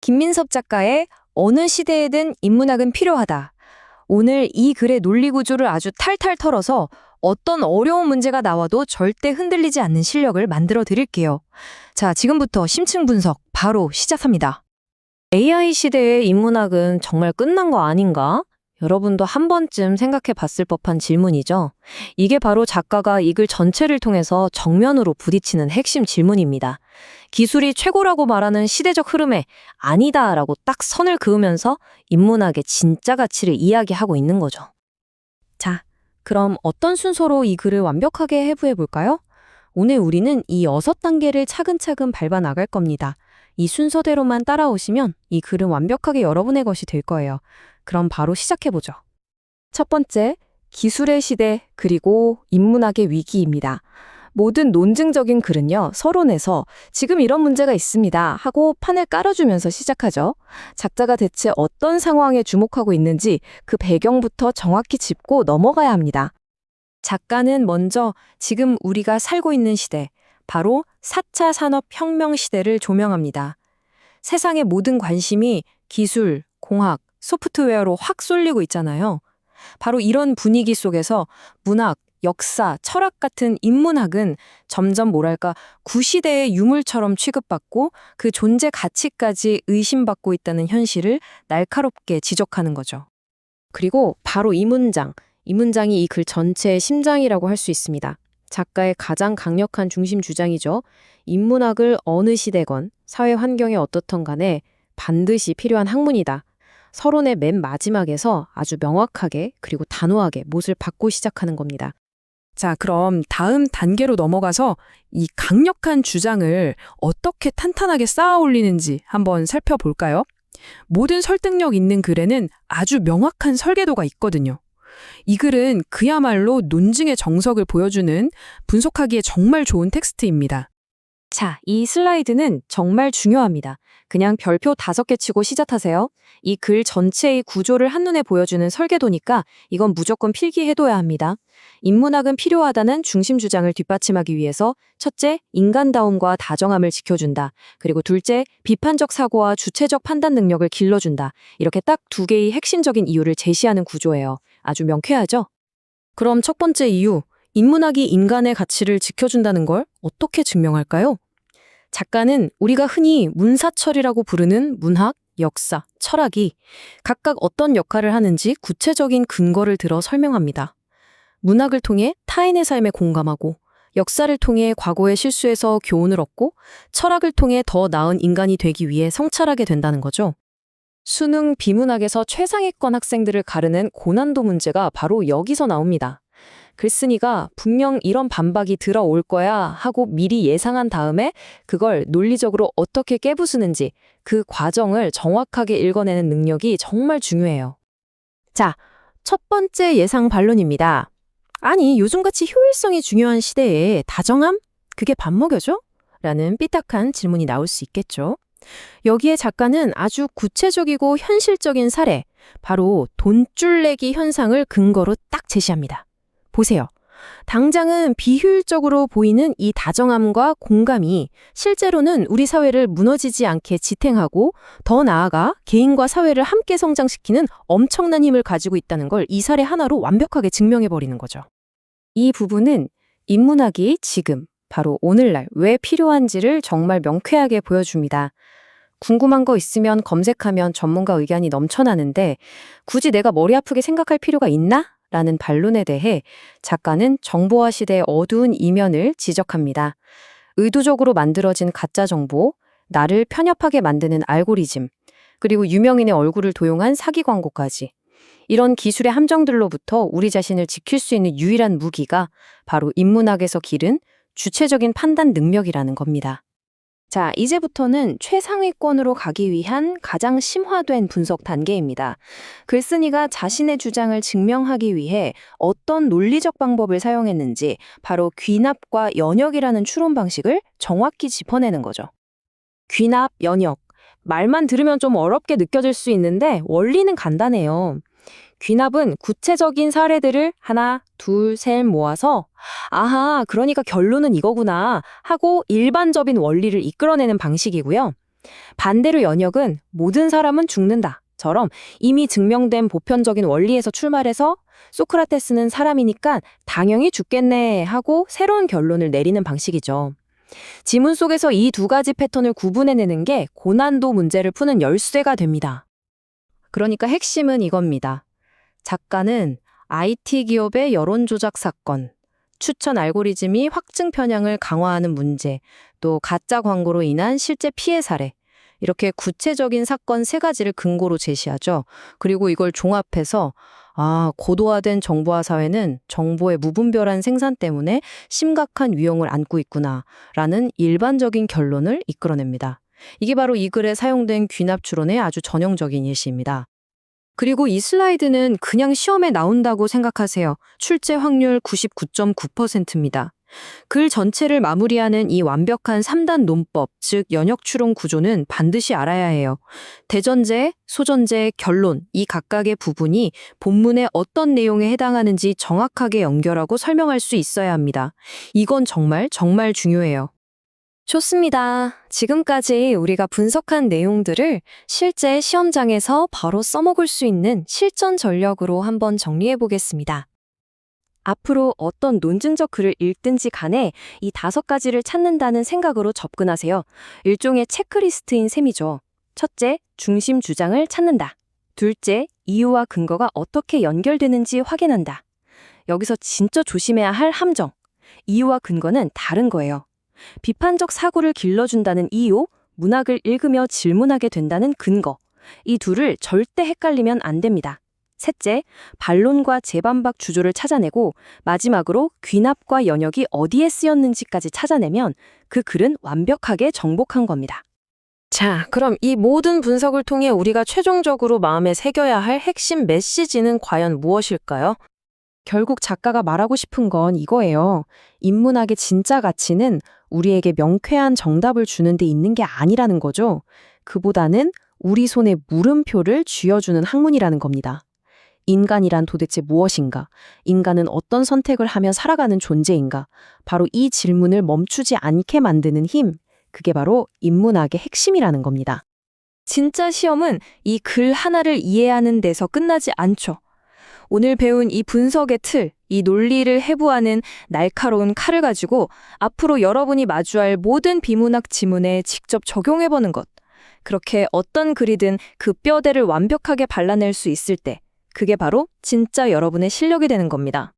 김민섭 작가의 어느 시대에든 인문학은 필요하다. 오늘 이 글의 논리 구조를 아주 탈탈 털어서 어떤 어려운 문제가 나와도 절대 흔들리지 않는 실력을 만들어 드릴게요. 자, 지금부터 심층 분석 바로 시작합니다. AI 시대의 인문학은 정말 끝난 거 아닌가? 여러분도 한 번쯤 생각해 봤을 법한 질문이죠. 이게 바로 작가가 이 글 전체를 통해서 정면으로 부딪히는 핵심 질문입니다. 기술이 최고라고 말하는 시대적 흐름에 아니다라고 딱 선을 그으면서 인문학의 진짜 가치를 이야기하고 있는 거죠. 자, 그럼 어떤 순서로 이 글을 완벽하게 해부해 볼까요? 오늘 우리는 이 여섯 단계를 차근차근 밟아 나갈 겁니다. 이 순서대로만 따라오시면 이 글은 완벽하게 여러분의 것이 될 거예요. 그럼 바로 시작해보죠. 첫 번째, 기술의 시대 그리고 인문학의 위기입니다. 모든 논증적인 글은요, 서론에서 지금 이런 문제가 있습니다 하고 판을 깔아주면서 시작하죠. 작자가 대체 어떤 상황에 주목하고 있는지 그 배경부터 정확히 짚고 넘어가야 합니다. 작가는 먼저 지금 우리가 살고 있는 시대, 바로 4차 산업혁명 시대를 조명합니다. 세상의 모든 관심이 기술, 공학, 소프트웨어로 확 쏠리고 있잖아요. 바로 이런 분위기 속에서 문학, 역사, 철학 같은 인문학은 점점 뭐랄까 구시대의 유물처럼 취급받고 그 존재 가치까지 의심받고 있다는 현실을 날카롭게 지적하는 거죠. 그리고 바로 이 문장, 이 문장이 이 글 전체의 심장이라고 할 수 있습니다. 작가의 가장 강력한 중심 주장이죠. 인문학을 어느 시대건 사회 환경이 어떻던 간에 반드시 필요한 학문이다. 서론의 맨 마지막에서 아주 명확하게 그리고 단호하게 못을 받고 시작하는 겁니다. 자, 그럼 다음 단계로 넘어가서 이 강력한 주장을 어떻게 탄탄하게 쌓아 올리는지 한번 살펴볼까요? 모든 설득력 있는 글에는 아주 명확한 설계도가 있거든요. 이 글은 그야말로 논증의 정석을 보여주는 분석하기에 정말 좋은 텍스트입니다. 자, 이 슬라이드는 정말 중요합니다. 그냥 별표 다섯 개 치고 시작하세요. 이 글 전체의 구조를 한눈에 보여주는 설계도니까 이건 무조건 필기해둬야 합니다. 인문학은 필요하다는 중심 주장을 뒷받침하기 위해서 첫째, 인간다움과 다정함을 지켜준다. 그리고 둘째, 비판적 사고와 주체적 판단 능력을 길러준다. 이렇게 딱 두 개의 핵심적인 이유를 제시하는 구조예요. 아주 명쾌하죠? 그럼 첫 번째 이유, 인문학이 인간의 가치를 지켜준다는 걸 어떻게 증명할까요? 작가는 우리가 흔히 문사철이라고 부르는 문학, 역사, 철학이 각각 어떤 역할을 하는지 구체적인 근거를 들어 설명합니다. 문학을 통해 타인의 삶에 공감하고 역사를 통해 과거의 실수에서 교훈을 얻고 철학을 통해 더 나은 인간이 되기 위해 성찰하게 된다는 거죠. 수능 비문학에서 최상위권 학생들을 가르는 고난도 문제가 바로 여기서 나옵니다. 글쓴이가 분명 이런 반박이 들어올 거야 하고 미리 예상한 다음에 그걸 논리적으로 어떻게 깨부수는지 그 과정을 정확하게 읽어내는 능력이 정말 중요해요. 자, 첫 번째 예상 반론입니다. 아니, 요즘같이 효율성이 중요한 시대에 다정함? 그게 밥 먹여줘? 라는 삐딱한 질문이 나올 수 있겠죠. 여기에 작가는 아주 구체적이고 현실적인 사례, 바로 돈줄 내기 현상을 근거로 딱 제시합니다. 보세요. 당장은 비효율적으로 보이는 이 다정함과 공감이 실제로는 우리 사회를 무너지지 않게 지탱하고 더 나아가 개인과 사회를 함께 성장시키는 엄청난 힘을 가지고 있다는 걸 이 사례 하나로 완벽하게 증명해버리는 거죠. 이 부분은 인문학이 지금, 바로 오늘날 왜 필요한지를 정말 명쾌하게 보여줍니다. 궁금한 거 있으면 검색하면 전문가 의견이 넘쳐나는데 굳이 내가 머리 아프게 생각할 필요가 있나? 라는 반론에 대해 작가는 정보화 시대의 어두운 이면을 지적합니다. 의도적으로 만들어진 가짜 정보, 나를 편협하게 만드는 알고리즘, 그리고 유명인의 얼굴을 도용한 사기 광고까지. 이런 기술의 함정들로부터 우리 자신을 지킬 수 있는 유일한 무기가 바로 인문학에서 기른 주체적인 판단 능력이라는 겁니다. 자, 이제부터는 최상위권으로 가기 위한 가장 심화된 분석 단계입니다. 글쓴이가 자신의 주장을 증명하기 위해 어떤 논리적 방법을 사용했는지 바로 귀납과 연역이라는 추론 방식을 정확히 짚어내는 거죠. 귀납, 연역. 말만 들으면 좀 어렵게 느껴질 수 있는데 원리는 간단해요. 귀납은 구체적인 사례들을 하나, 둘, 셋 모아서 아하, 그러니까 결론은 이거구나 하고 일반적인 원리를 이끌어내는 방식이고요. 반대로 연역은 모든 사람은 죽는다.처럼 이미 증명된 보편적인 원리에서 출발해서 소크라테스는 사람이니까 당연히 죽겠네 하고 새로운 결론을 내리는 방식이죠. 지문 속에서 이 두 가지 패턴을 구분해내는 게 고난도 문제를 푸는 열쇠가 됩니다. 그러니까 핵심은 이겁니다. 작가는 IT 기업의 여론 조작 사건, 추천 알고리즘이 확증 편향을 강화하는 문제, 또 가짜 광고로 인한 실제 피해 사례, 이렇게 구체적인 사건 세 가지를 근거로 제시하죠. 그리고 이걸 종합해서 아, 고도화된 정보화 사회는 정보의 무분별한 생산 때문에 심각한 위험을 안고 있구나라는 일반적인 결론을 이끌어냅니다. 이게 바로 이 글에 사용된 귀납 추론의 아주 전형적인 예시입니다. 그리고 이 슬라이드는 그냥 시험에 나온다고 생각하세요. 출제 확률 99.9%입니다. 글 전체를 마무리하는 이 완벽한 3단 논법, 즉 연역 추론 구조는 반드시 알아야 해요. 대전제, 소전제, 결론 이 각각의 부분이 본문의 어떤 내용에 해당하는지 정확하게 연결하고 설명할 수 있어야 합니다. 이건 정말 정말 중요해요. 좋습니다. 지금까지 우리가 분석한 내용들을 실제 시험장에서 바로 써먹을 수 있는 실전 전력으로 한번 정리해 보겠습니다. 앞으로 어떤 논증적 글을 읽든지 간에 이 다섯 가지를 찾는다는 생각으로 접근하세요. 일종의 체크리스트인 셈이죠. 첫째, 중심 주장을 찾는다. 둘째, 이유와 근거가 어떻게 연결되는지 확인한다. 여기서 진짜 조심해야 할 함정. 이유와 근거는 다른 거예요. 비판적 사고를 길러준다는 이유, 문학을 읽으며 질문하게 된다는 근거. 이 둘을 절대 헷갈리면 안 됩니다. 셋째, 반론과 재반박 주조를 찾아내고 마지막으로 귀납과 연역이 어디에 쓰였는지까지 찾아내면 그 글은 완벽하게 정복한 겁니다. 자, 그럼 이 모든 분석을 통해 우리가 최종적으로 마음에 새겨야 할 핵심 메시지는 과연 무엇일까요? 결국 작가가 말하고 싶은 건 이거예요. 인문학의 진짜 가치는 우리에게 명쾌한 정답을 주는 데 있는 게 아니라는 거죠. 그보다는 우리 손에 물음표를 쥐어주는 학문이라는 겁니다. 인간이란 도대체 무엇인가? 인간은 어떤 선택을 하며 살아가는 존재인가? 바로 이 질문을 멈추지 않게 만드는 힘. 그게 바로 인문학의 핵심이라는 겁니다. 진짜 시험은 이 글 하나를 이해하는 데서 끝나지 않죠. 오늘 배운 이 분석의 틀, 이 논리를 해부하는 날카로운 칼을 가지고 앞으로 여러분이 마주할 모든 비문학 지문에 직접 적용해보는 것. 그렇게 어떤 글이든 그 뼈대를 완벽하게 발라낼 수 있을 때, 그게 바로 진짜 여러분의 실력이 되는 겁니다.